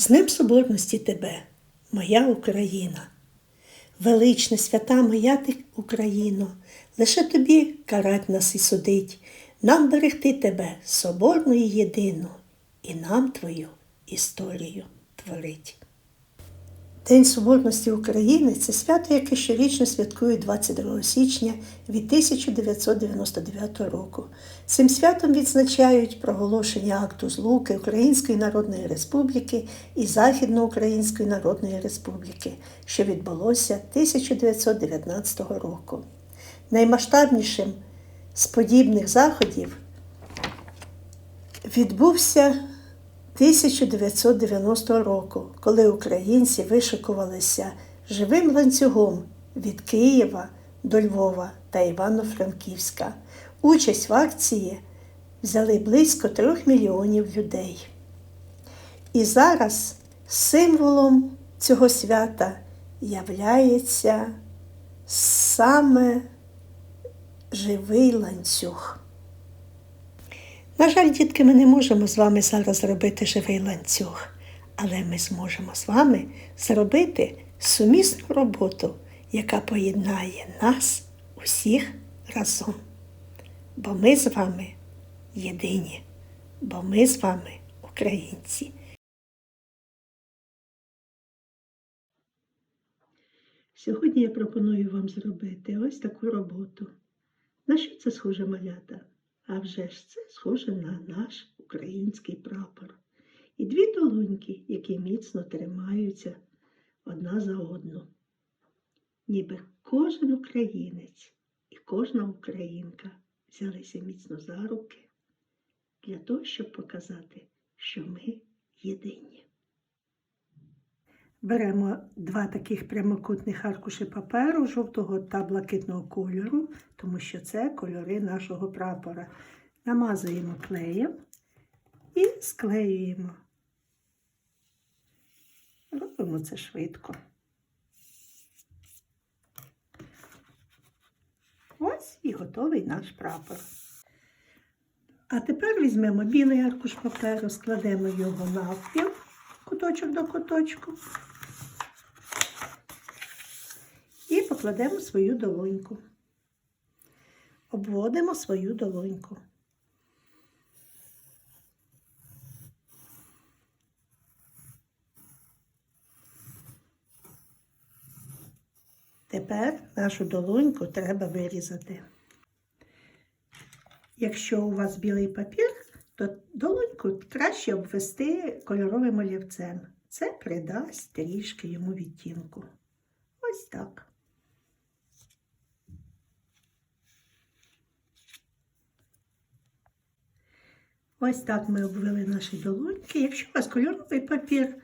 З Днем Соборності тебе, моя Україна. Велична свята моя ти Україно, лише тобі карать нас і судить, нам берегти тебе, соборну і єдину, і нам твою історію творить. День Соборності України це свято, яке щорічно святкують 22 січня від 1999 року. Цим святом відзначають проголошення акту злуки Української Народної Республіки і Західноукраїнської Народної Республіки, що відбулося 1919 року. Наймасштабнішим з подібних заходів відбувся 1990 року, коли українці вишикувалися живим ланцюгом від Києва до Львова та Івано-Франківська. Участь в акції взяли близько трьох мільйонів людей. І зараз символом цього свята являється саме живий ланцюг. На жаль, дітки, ми не можемо з вами зараз зробити живий ланцюг, але ми зможемо з вами зробити сумісну роботу, яка поєднає нас усіх разом. Бо ми з вами єдині, бо ми з вами українці. Сьогодні я пропоную вам зробити ось таку роботу. На що це схоже малята? А вже ж це схоже на наш український прапор. І дві долоньки, які міцно тримаються одна за одну. Ніби кожен українець і кожна українка взялися міцно за руки для того, щоб показати, що ми єдині. Беремо два таких прямокутних аркуші паперу жовтого та блакитного кольору, тому що це кольори нашого прапора. Намазуємо клеєм і склеюємо. Робимо це швидко. Ось і готовий наш прапор. А тепер візьмемо білий аркуш паперу, складемо його навпіл, куточок до куточку. І покладемо свою долоньку. Обводимо свою долоньку. Тепер нашу долоньку треба вирізати. Якщо у вас білий папір, то долоньку краще обвести кольоровим олівцем. Це придасть трішки йому відтінку. Ось так. Ось так ми обвели наші долоньки. Якщо у вас кольоровий папір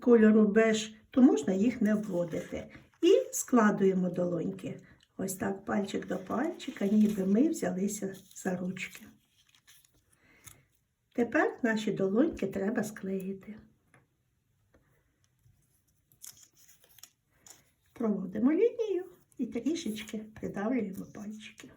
кольору беж, то можна їх не обводити. І складуємо долоньки. Ось так пальчик до пальчика, ніби ми взялися за ручки. Тепер наші долоньки треба склеїти. Проводимо лінію і трішечки придавлюємо пальчики.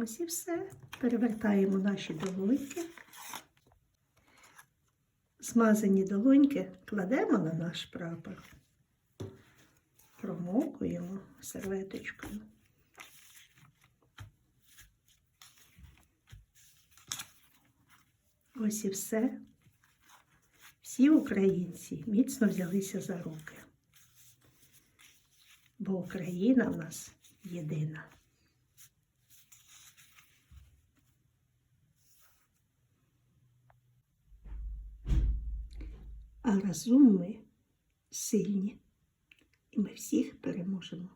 Ось і все. Перевертаємо наші долоньки. Змазані долоньки кладемо на наш прапор, промокуємо серветочкою. Ось і все. Всі українці міцно взялися за руки, бо Україна в нас єдина. А разом ми сильні, і ми всіх переможемо.